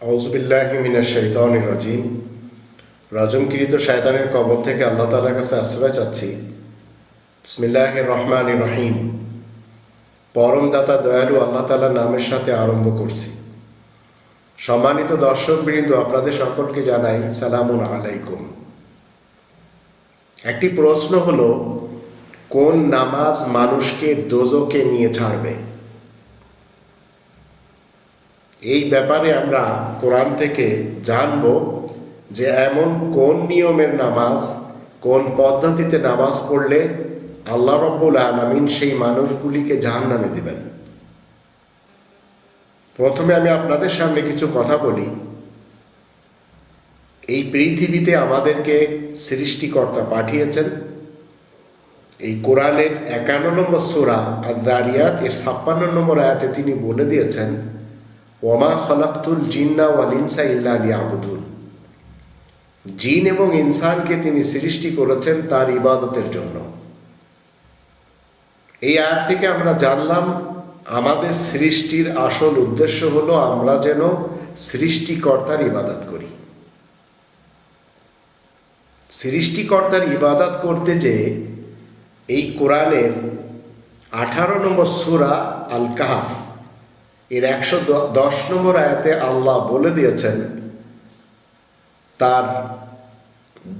আউজবিল্লাহ মিনা শৈতান রাজিম। রাজমকৃত শয়তানের কবল থেকে আল্লাহ তালার কাছে আশ্রয় চাচ্ছি। বিসমিল্লাহ রহমান রহিম। পরম দাতা দয়ালু আল্লাহ তালার নামের সাথে আরম্ভ করছি। সম্মানিত দর্শক বৃন্দ আপনাদের সকলকে জানাই সালামুন আলাইকুম। একটি প্রশ্ন হলো, কোন নামাজ মানুষকে দোজকে নিয়ে ছাড়বে? এই ব্যাপারে আমরা কোরআন থেকে জানব যে এমন কোন নিয়মের নামাজ, কোন পদ্ধতিতে নামাজ পড়লে আল্লাহ রব্বুল আলমিন সেই মানুষগুলিকে জাহান নামে দেবেন। প্রথমে আমি আপনাদের সামনে কিছু কথা বলি। এই পৃথিবীতে আমাদেরকে সৃষ্টিকর্তা পাঠিয়েছেন। এই কোরআনের একান্ন নম্বর সোরা আর দারিয়াত এর ছাপ্পান্ন নম্বর আয়াতে তিনি বলে দিয়েছেন ওমা খলাক্তুল জিন্না ওয়াল ইনসা ইল্লা লিয়াবুদুন। জিন এবং ইনসানকে তিনি সৃষ্টি করেছেন তার ইবাদতের জন্য। এই আয়াত থেকে আমরা জানলাম, আমাদের সৃষ্টির আসল উদ্দেশ্য হলো আমরা যেন সৃষ্টিকর্তার ইবাদত করি। সৃষ্টিকর্তার ইবাদত করতে যে এই কোরআনের আঠারো নম্বর সুরা আল কাহাফ এর একশো দশ নম্বর আয়াতে আল্লাহ বলে দিয়েছেন, তার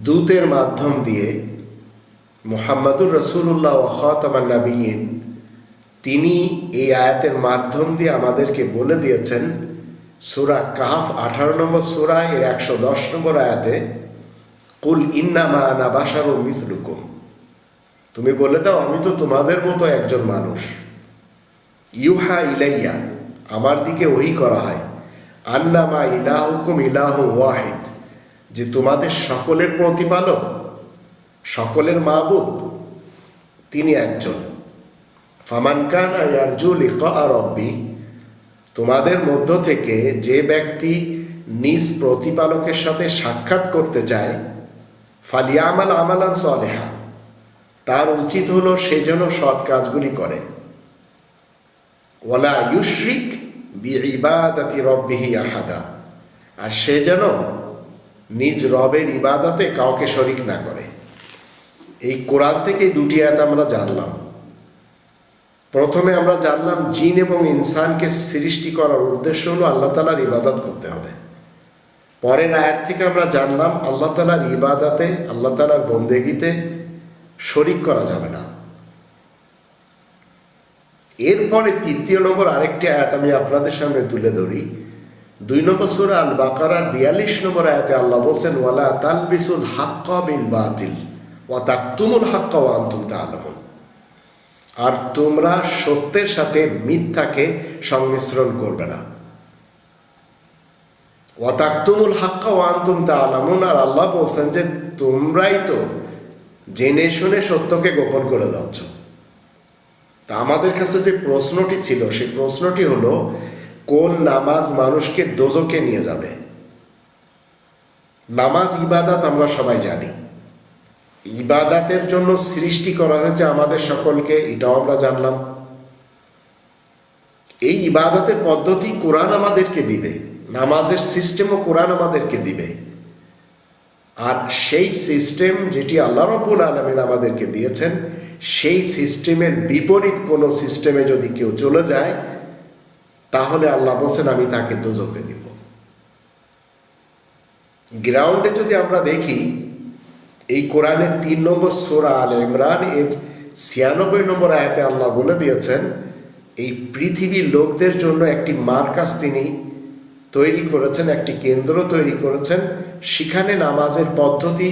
দূতের মাধ্যম দিয়ে মোহাম্মদুর রসুল্লাহ ওয়াতামান নবীন তিনি এই আয়াতের মাধ্যম দিয়ে আমাদেরকে বলে দিয়েছেন, সুরা কাহাফ আঠারো নম্বর সুরা, এর একশো দশ নম্বর আয়াতে, কুল ইন্নামা আনা বাসারও মিথলুকুম তুমি বলে দাও, আমি তো তোমাদের মতো একজন মানুষ। ইউহা ইলাইয়া। আমার দিকে ওই করা হয়। আন্নামা ইলাহুকুম ইলাহু ওয়াহিদ। যে তোমাদের সকলের প্রতিপালক, সকলের মাবুদ, তিনি একজন। ফামান কানা ইয়ারজু লিকা রব্বি, তোমাদের মধ্য থেকে যে ব্যক্তি নিজ প্রতিপালকের সাথে সাক্ষাৎ করতে চায় ফালিয়া আমাল আমালান সলেহা, তার উচিত হলো সে যেন সৎ কাজগুলি করে। OLA ইউশ্রিক B ইবাদাতি রব্বিহি আহাদা। আর সে যেন নিজ রবের ইবাদাতে কাউকে শরিক না করে। এই কোরআন থেকে দুটি আয়াত আমরা জানলাম। প্রথমে আমরা জানলাম, জিন এবং ইনসানকে সৃষ্টি করার উদ্দেশ্য হলো আল্লাহ তালার ইবাদত করতে হবে। পরের আয়াত থেকে আমরা জানলাম, আল্লাহ তালার ইবাদাতে, আল্লাহ তালার বন্দেগিতে শরিক করা যাবে না। এরপরে তৃতীয় নম্বর আরেকটি আয়াত আমি আপনাদের সামনে তুলে ধরি। দুই নম্বর সুরা আল বাকারার বিয়াল্লিশ নম্বর আয়াতে আল্লাহ বলছেন, ওয়ালা তালবিসুল হাক্কা বিল বাতিল, ওয়া তাকতুমুল হাক্কা ওয়া আনতুম তাআলামুন। আর তোমরা সত্যের সাথে মিথ্যাকে সংমিশ্রণ করবে না। ওয়া হাক্কা ওয়া আনতুম তাআলামুন, আর আল্লাহ বলছেন যে, তোমরাই তো জেনে শুনে সত্যকে গোপন করে যাচ্ছ। তা আমাদের কাছে যে প্রশ্নটি ছিল, সেই প্রশ্নটি হলো, কোন নামাজ মানুষকে দোজকে নিয়ে যাবে? নামাজ ইবাদাত আমরা সবাই জানি। ইবাদাতের জন্য সৃষ্টি করা হয়েছে আমাদের সকলকে, এটাও আমরা জানলাম। এই ইবাদাতের পদ্ধতি কোরআন আমাদেরকে দিবে, নামাজের সিস্টেমও কোরআন আমাদেরকে দিবে। আর সেই সিস্টেম যেটি আল্লাহ রব্বুল আলমিন আমাদেরকে দিয়েছেন সেই সিস্টেমের বিপরীত কোনো সিস্টেমে যদি কেউ চলে যায়, তাহলে আল্লাহ বলছেন, আমি তাকে দোজকে দিব। গ্রাউন্ডে যদি আমরা দেখি, এই কোরআনের তিন নম্বর সোরা আল ইমরান এর ছিয়ানব্বই নম্বর আয়াতে আল্লাহ বলে দিয়েছেন, এই পৃথিবীর লোকদের জন্য একটি মার্কাস তিনি তৈরি করেছেন, একটি কেন্দ্র তৈরি করেছেন। সেখানে নামাজের পদ্ধতি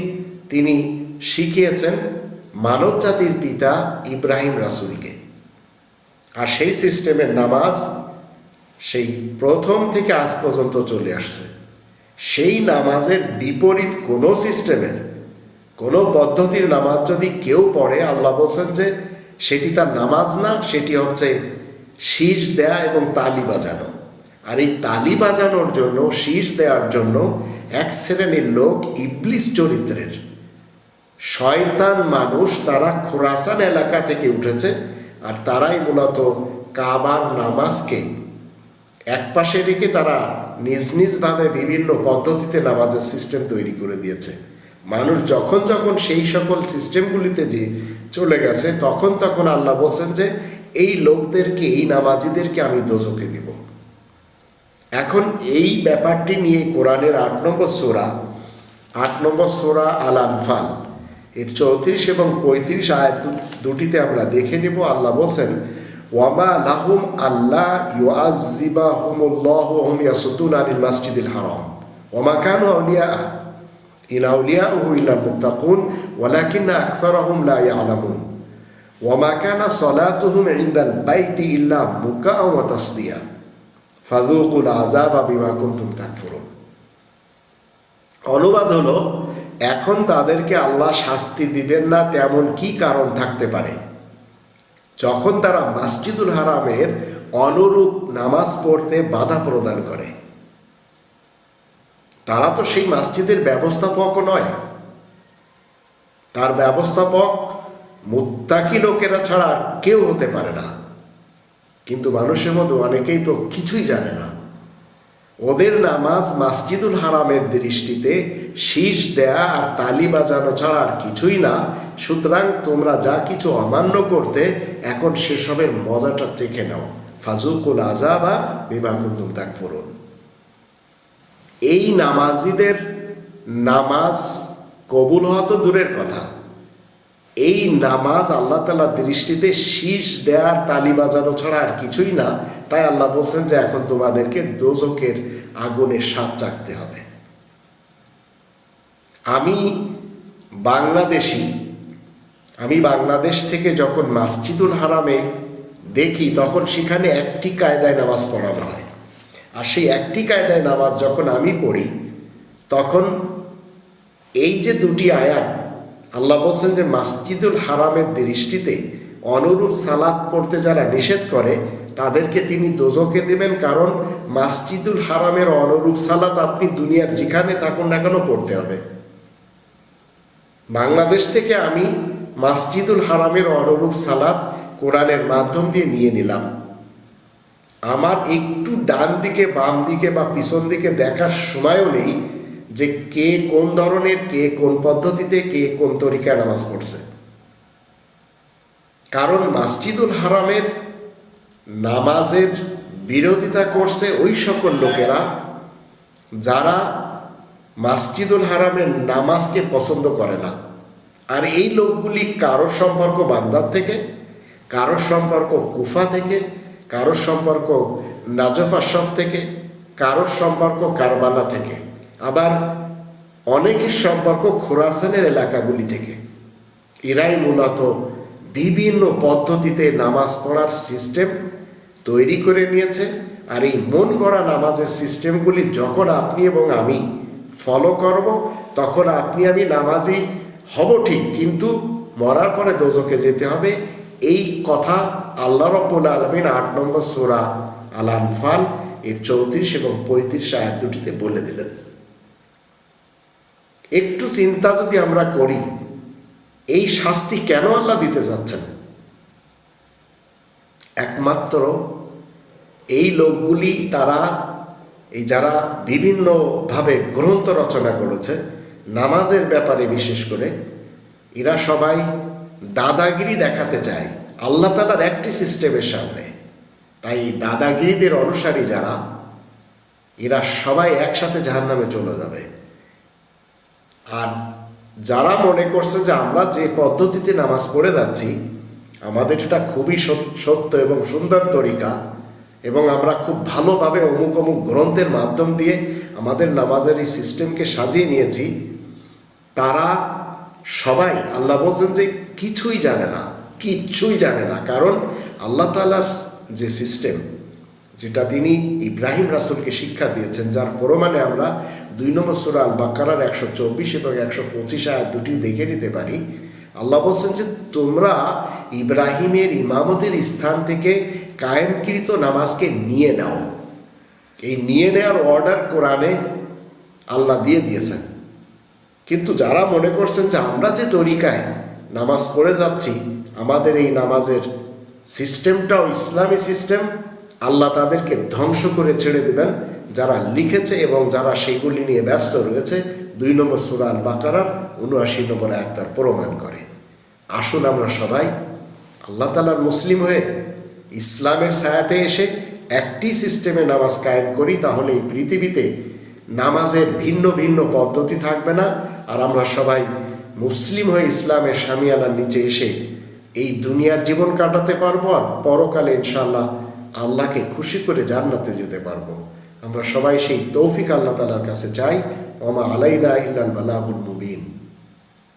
তিনি শিখিয়েছেন। মানব জাতির পিতা ইব্রাহিম রাসুলকে। আর সেই সিস্টেমের নামাজ সেই প্রথম থেকে আজ পর্যন্ত চলে আসছে। সেই নামাজের বিপরীত কোনো সিস্টেমের, কোনো পদ্ধতির নামাজ যদি কেউ পড়ে, আল্লাহ বলছেন যে সেটি তার নামাজ না, সেটি হচ্ছে শীষ দেয়া এবং তালি বাজানো। আর এই তালি বাজানোর জন্য, শীষ দেওয়ার জন্য এক শ্রেণির লোক ইবলিস চরিত্রের। শয়তান মানুষ তারা খোরাসান এলাকা থেকে উঠেছে আর তারাই মূলত কাবার নামাজকে এক পাশে রেখে তারা নিজ নিজভাবে বিভিন্ন পদ্ধতিতে নামাজের সিস্টেম তৈরি করে দিয়েছে। মানুষ যখন যখন সেই সকল সিস্টেমগুলিতে যে চলে গেছে, তখন তখন আল্লাহ বলছেন যে, এই লোকদেরকে, এই নামাজিদেরকে আমি দোজকে দিব। এখন এই ব্যাপারটি নিয়ে কোরআনের আট নম্বর সোরা, আট নম্বর সোরা আল আনফাল এর চৌত্রিশ এবং পঁয়ত্রিশ আয়াত দুটিতে আমরা দেখে নেব। আল্লাহ বলছেন, ওয়ামা লাহুম আল্লাহ ইউআজিবা হুমুল্লাহ হুম ইয়াসুদ্দুন আনিল মাসজিদিল হারাম। ওমা কানু আউলিয়া ইন আউলিয়াউহু ইল্লা মুত্তাকুন, ওয়ালাকিন্না আকসারাহুম লা ইয়ালামুন। ওয়ামা কানা সালাতুহুম ইনদাল বাইতি ইল্লা মুকাআ ওয়া তাসদিয়া। ফাদুকুল আজাবা বিমা কুনতুম তাকফুরুন। অনুবাদ হলো এখন তাদেরকে আল্লাহ শাস্তি দিবেন না তেমন কি কারণ থাকতে পারে? যখন তারা মাসজিদুল হারামের অনুরূপ নামাজ পড়তে বাধা প্রদান করে। তারা তো সেই মসজিদের ব্যবস্থাপকও নয়। তার ব্যবস্থাপক মুত্তাকি লোকেরা ছাড়া কেউ হতে পারে না। কিন্তু মানুষের মধ্যে অনেকেই তো কিছুই জানে না। ওদের নামাজ মাসজিদুল হারামের দৃষ্টিতে শীষ দেয়া আর তালি বাজানো ছাড়া আর কিছুই না। সুতরাং তোমরা যা কিছু অমান্য করতে, এখন সেসবের মজাটা চেখে নাও। ফাজুকুল আজাবা বিমা কুন্তুম তাক ফুরুন এই নামাজিদের নামাজ কবুল হওয়া তো দূরের কথা। এই নামাজ আল্লাহ তালা দৃষ্টিতে শীষ দেয়ার তালি বাজানো ছাড়া আর কিছুই না। তাই আল্লাহ বলছেন যে এখন তোমাদেরকে দোজকের আগুনের স্বাদ চাকতে হবে। আমি বাংলাদেশি, আমি বাংলাদেশ থেকে যখন মাসজিদুল হারামে দেখি, তখন সেখানে একটি কায়দায় নামাজ পড়ানো হয়। আর সেই একটি কায়দায় নামাজ যখন আমি পড়ি, তখন এই যে দুটি আয়াত আল্লাহ বলছেন যে মাসজিদুল হারামের দৃষ্টিতে অনুরূপ সালাদ পড়তে যারা নিষেধ করে, তাদেরকে তিনি দোজকে দেবেন কারণ মাসজিদুল হারামের অনুরূপ সালাত আপনি দুনিয়ার যেখানে থাকুন না কেন পড়তে হবে। বাংলাদেশ থেকে আমি মাসজিদুল হারামের অনুরূপ সালাদ কোরআনের মাধ্যম দিয়ে নিয়ে নিলাম। আমার একটু ডান দিকে, বাম দিকে বা পিছন দিকে দেখার সময়ও নেই। যে কে কোন ধরনের, কে কোন পদ্ধতিতে, কে কোন তরিকায় নামাজ পড়ছে। কারণ মাসজিদুল হারামের নামাজের বিরোধিতা করছে ওই সকল লোকেরা যারা মাসজিদুল হারামের নামাজকে পছন্দ করে না। আর এই লোকগুলি কারোর সম্পর্ক বাগদাদ থেকে কারোর সম্পর্ক কুফা থেকে কারোর সম্পর্ক নাজফ আশরফ থেকে কারোর সম্পর্ক কারবালা থেকে। আবার অনেকের সম্পর্ক খোরাসানের এলাকাগুলি থেকে। এরাই মূলত বিভিন্ন পদ্ধতিতে নামাজ পড়ার সিস্টেম তৈরি করে নিয়েছে আর এই মন গড়া নামাজের সিস্টেমগুলি যখন আপনি এবং আমি ফলো করব, তখন আপনি আমি নামাজি হব ঠিক, কিন্তু মরার পরে দোজকে যেতে হবে। এই কথা আল্লাহ রব্বুল আলমিন আট নম্বর সোরা আল আনফাল এর চৌত্রিশ এবং পঁয়ত্রিশ আয়াত দুটিতে বলে দিলেন। একটু চিন্তা যদি আমরা করি, এই শাস্তি কেন আল্লাহ দিতে যাচ্ছেন? একমাত্র এই লোকগুলি তারা, এই যারা বিভিন্নভাবে গ্রন্থ রচনা করেছে, নামাজের ব্যাপারে বিশেষ করে, এরা সবাই দাদাগিরি দেখাতে চায়। আল্লাহ তালার একটি সিস্টেমের সামনে। তাই দাদাগিরিদের অনুসারী যারা, এরা সবাই একসাথে জাহান্নামে চলে যাবে। আর যারা মনে করছে যে আমরা যে পদ্ধতিতে নামাজ পড়ে যাচ্ছি, আমাদের এটা খুবই সত্য এবং সুন্দর তরিকা এবং আমরা খুব ভালোভাবে অমুক অমুক গ্রন্থের মাধ্যম দিয়ে আমাদের নামাজের এই সিস্টেমকে সাজিয়ে নিয়েছি, তারা সবাই আল্লাহ বলছেন যে কিছুই জানে না, কিচ্ছুই জানে না। কারণ আল্লাহ তালার যে সিস্টেম যেটা তিনি ইব্রাহিম রাসুলকে শিক্ষা দিয়েছেন, যার প্রমাণে আমরা দুই নম্বর সুরা আল বাকারার একশো চব্বিশ এবং একশো পঁচিশ আয়াত দুটি দেখে নিতে পারি। আল্লাহ বলছেন যে, তোমরা ইব্রাহিমের ইমামতের স্থান থেকে কায়েমকৃত নামাজকে নিয়ে নাও। এই নিয়ে নেওয়ার অর্ডার কোরআনে আল্লাহ দিয়ে দিয়েছেন। কিন্তু যারা মনে করছেন যে, আমরা যে তরিকায় নামাজ পড়ে যাচ্ছি, আমাদের এই নামাজের সিস্টেমটাও ইসলামী সিস্টেম, আল্লাহ তাদেরকে ধ্বংস করে ছেড়ে দেবেন। যারা লিখেছে এবং যারা সেগুলি নিয়ে ব্যস্ত রয়েছে, দুই নম্বর সুরা আল বাকারার উনআশি নম্বর তার প্রমাণ করে। আসুন আমরা সবাই আল্লাহ তালার মুসলিম হয়ে ইসলামের ছায়াতে এসে একটি সিস্টেমে নামাজ কায়েম করি, তাহলে এই পৃথিবীতে নামাজের ভিন্ন ভিন্ন পদ্ধতি থাকবে না। আর আমরা সবাই মুসলিম হয়ে ইসলামের সামিয়ানার নিচে এসে এই দুনিয়ার জীবন কাটাতে পারব, আর পরকালে ইনশাল্লাহ আল্লাহকে খুশি করে জান্নাতে যেতে পারব। আমরা সবাই সেই তৌফিক আল্লাহ তালার কাছে চাই। ওমা আলাইনা ইল্লাল বালাহুল মুবিন।